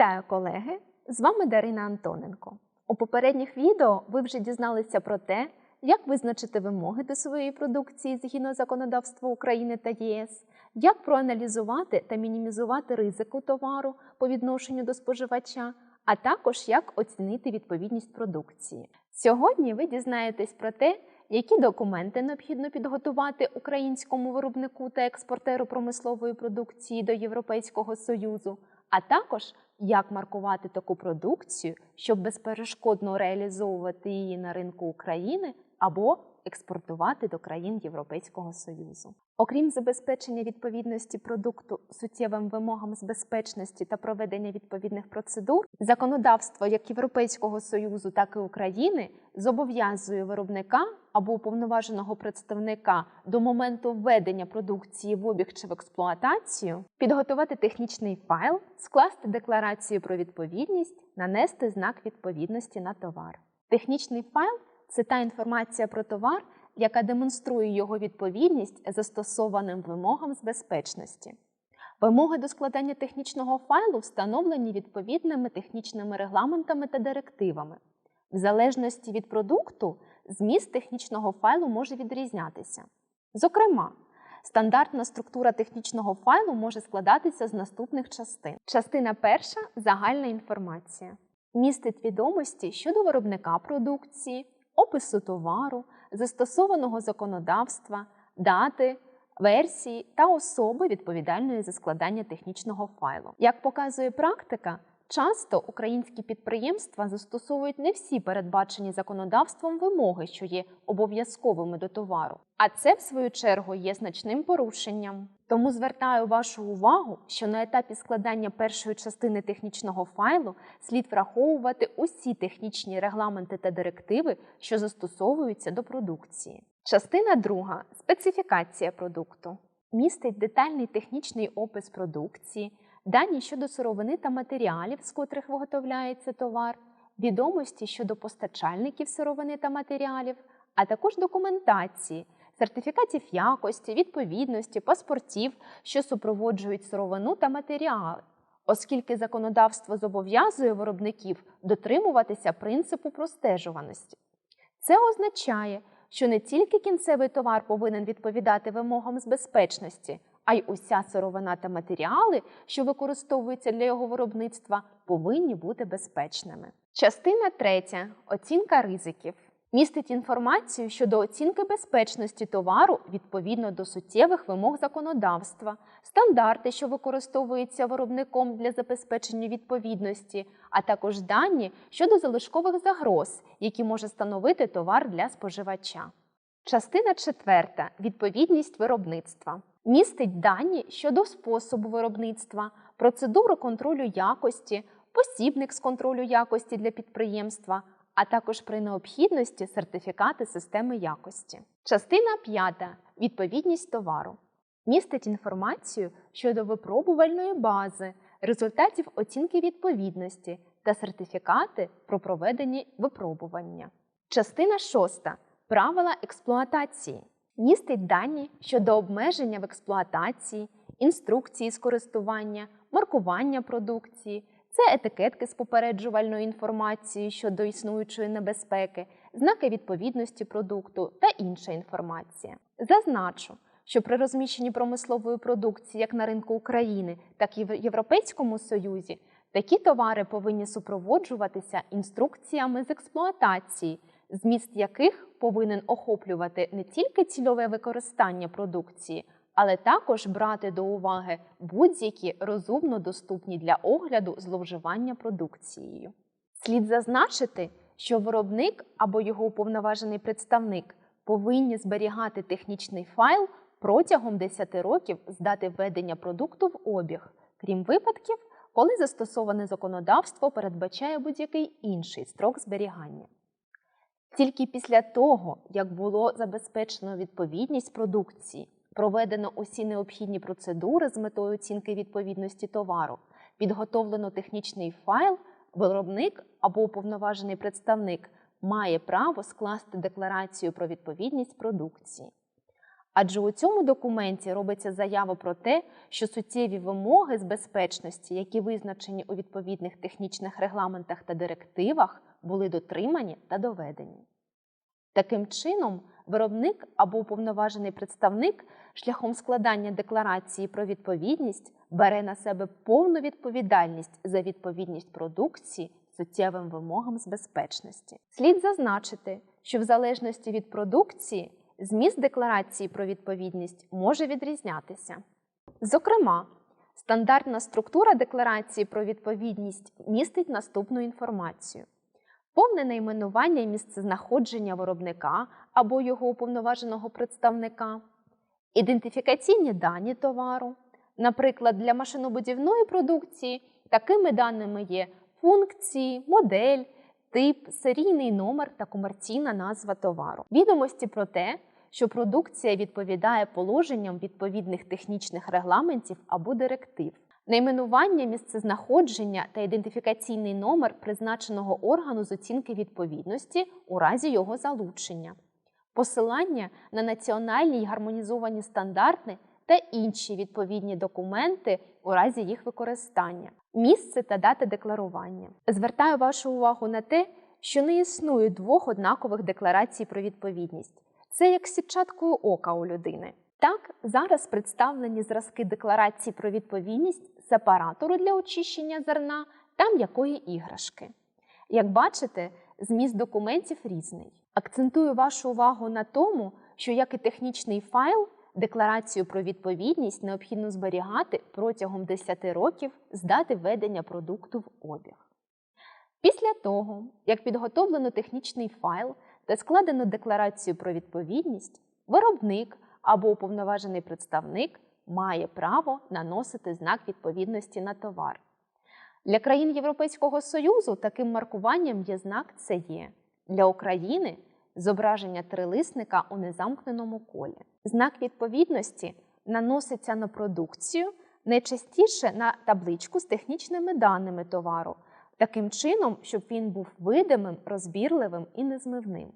Вітаю, колеги! З вами Дарина Антоненко. У попередніх відео ви вже дізналися про те, як визначити вимоги до своєї продукції згідно законодавства України та ЄС, як проаналізувати та мінімізувати ризику товару по відношенню до споживача, а також як оцінити відповідність продукції. Сьогодні ви дізнаєтесь про те, які документи необхідно підготувати українському виробнику та експортеру промислової продукції до Європейського Союзу, а також як маркувати таку продукцію, щоб безперешкодно реалізовувати її на ринку України або експортувати до країн Європейського Союзу. Окрім забезпечення відповідності продукту суттєвим вимогам з безпечності та проведення відповідних процедур, законодавство як Європейського Союзу, так і України зобов'язує виробника або уповноваженого представника до моменту введення продукції в обіг чи в експлуатацію, підготувати технічний файл, скласти декларацію про відповідність, нанести знак відповідності на товар. Технічний файл це та інформація про товар, яка демонструє його відповідність застосованим вимогам з безпечності. Вимоги до складання технічного файлу встановлені відповідними технічними регламентами та директивами. В залежності від продукту, зміст технічного файлу може відрізнятися. Зокрема, стандартна структура технічного файлу може складатися з наступних частин. Частина перша загальна інформація. Містить відомості щодо виробника продукції, опису товару, застосованого законодавства, дати, версії та особи відповідальної за складання технічного файлу. Як показує практика, часто українські підприємства застосовують не всі передбачені законодавством вимоги, що є обов'язковими до товару. А це, в свою чергу, є значним порушенням. Тому звертаю вашу увагу, що на етапі складання першої частини технічного файлу слід враховувати усі технічні регламенти та директиви, що застосовуються до продукції. Частина друга специфікація продукту. Містить детальний технічний опис продукції, дані щодо сировини та матеріалів, з котрих виготовляється товар, відомості щодо постачальників сировини та матеріалів, а також документації, сертифікатів якості, відповідності, паспортів, що супроводжують сировину та матеріали, оскільки законодавство зобов'язує виробників дотримуватися принципу простежуваності. Це означає, що не тільки кінцевий товар повинен відповідати вимогам з безпечності, а й уся сировина та матеріали, що використовуються для його виробництва, повинні бути безпечними. Частина третя оцінка ризиків. Містить інформацію щодо оцінки безпечності товару відповідно до суттєвих вимог законодавства, стандарти, що використовуються виробником для забезпечення відповідності, а також дані щодо залишкових загроз, які може становити товар для споживача. Частина четверта відповідність виробництва. Містить дані щодо способу виробництва, процедуру контролю якості, посібник з контролю якості для підприємства, а також при необхідності сертифікати системи якості. Частина п'ята відповідність товару. Містить інформацію щодо випробувальної бази, результатів оцінки відповідності та сертифікати про проведені випробування. Частина шоста правила експлуатації. Містить дані щодо обмеження в експлуатації, інструкції з користування, маркування продукції, це етикетки з попереджувальною інформацією щодо існуючої небезпеки, знаки відповідності продукту та інша інформація. Зазначу, що при розміщенні промислової продукції як на ринку України, так і в Європейському Союзі такі товари повинні супроводжуватися інструкціями з експлуатації, зміст яких повинен охоплювати не тільки цільове використання продукції, але також брати до уваги будь-які розумно доступні для огляду зловживання продукцією. Слід зазначити, що виробник або його уповноважений представник повинні зберігати технічний файл протягом 10 років з дати введення продукту в обіг, крім випадків, коли застосоване законодавство передбачає будь-який інший строк зберігання. Тільки після того, як було забезпечено відповідність продукції, проведено усі необхідні процедури з метою оцінки відповідності товару, підготовлено технічний файл, виробник або уповноважений представник має право скласти декларацію про відповідність продукції. Адже у цьому документі робиться заява про те, що суттєві вимоги з безпечності, які визначені у відповідних технічних регламентах та директивах, були дотримані та доведені. Таким чином, виробник або уповноважений представник шляхом складання декларації про відповідність бере на себе повну відповідальність за відповідність продукції суттєвим вимогам з безпечності. Слід зазначити, що в залежності від продукції зміст декларації про відповідність може відрізнятися. Зокрема, стандартна структура декларації про відповідність містить наступну інформацію: повне найменування і місцезнаходження виробника або його уповноваженого представника, ідентифікаційні дані товару. Наприклад, для машинобудівної продукції такими даними є функції, модель, тип, серійний номер та комерційна назва товару. Відомості про те, що продукція відповідає положенням відповідних технічних регламентів або директив. Найменування, місцезнаходження та ідентифікаційний номер призначеного органу з оцінки відповідності у разі його залучення, посилання на національні й гармонізовані стандарти та інші відповідні документи у разі їх використання, місце та дата декларування. Звертаю вашу увагу на те, що не існує двох однакових декларацій про відповідність. Це як сітчаткою ока у людини. Так, зараз представлені зразки декларацій про відповідність сепаратору для очищення зерна та м'якої іграшки. Як бачите, зміст документів різний. Акцентую вашу увагу на тому, що як і технічний файл, декларацію про відповідність необхідно зберігати протягом 10 років з дати введення продукту в обіг. Після того, як підготовлено технічний файл та складено декларацію про відповідність, виробник або уповноважений представник має право наносити знак відповідності на товар. Для країн Європейського Союзу таким маркуванням є знак ЦЕ. Для України зображення трилисника у незамкненому колі. Знак відповідності наноситься на продукцію найчастіше на табличку з технічними даними товару, таким чином, щоб він був видимим, розбірливим і незмивним.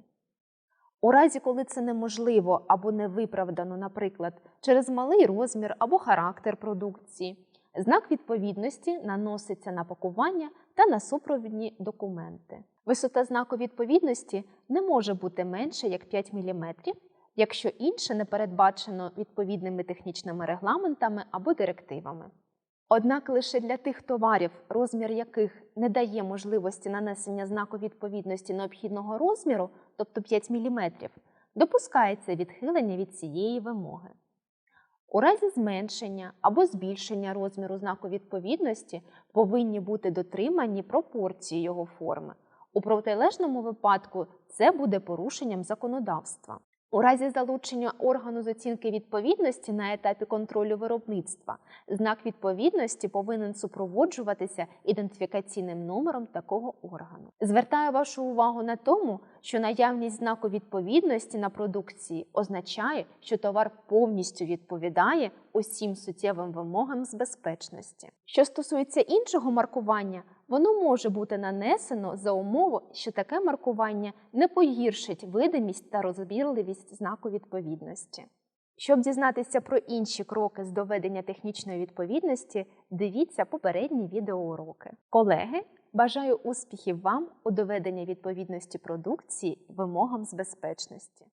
У разі, коли це неможливо або не виправдано, наприклад, через малий розмір або характер продукції, знак відповідності наноситься на пакування та на супровідні документи. Висота знаку відповідності не може бути менше як 5 мм, якщо інше не передбачено відповідними технічними регламентами або директивами. Однак лише для тих товарів, розмір яких не дає можливості нанесення знаку відповідності необхідного розміру, тобто 5 мм, допускається відхилення від цієї вимоги. У разі зменшення або збільшення розміру знаку відповідності повинні бути дотримані пропорції його форми. У протилежному випадку це буде порушенням законодавства. У разі залучення органу з оцінки відповідності на етапі контролю виробництва знак відповідності повинен супроводжуватися ідентифікаційним номером такого органу. Звертаю вашу увагу на тому, що наявність знаку відповідності на продукції означає, що товар повністю відповідає усім суттєвим вимогам з безпечності. Що стосується іншого маркування, воно може бути нанесено за умови, що таке маркування не погіршить видимість та розбірливість знаку відповідності. Щоб дізнатися про інші кроки з доведення технічної відповідності, дивіться попередні відеоуроки. Колеги, бажаю успіхів вам у доведенні відповідності продукції вимогам з безпечності.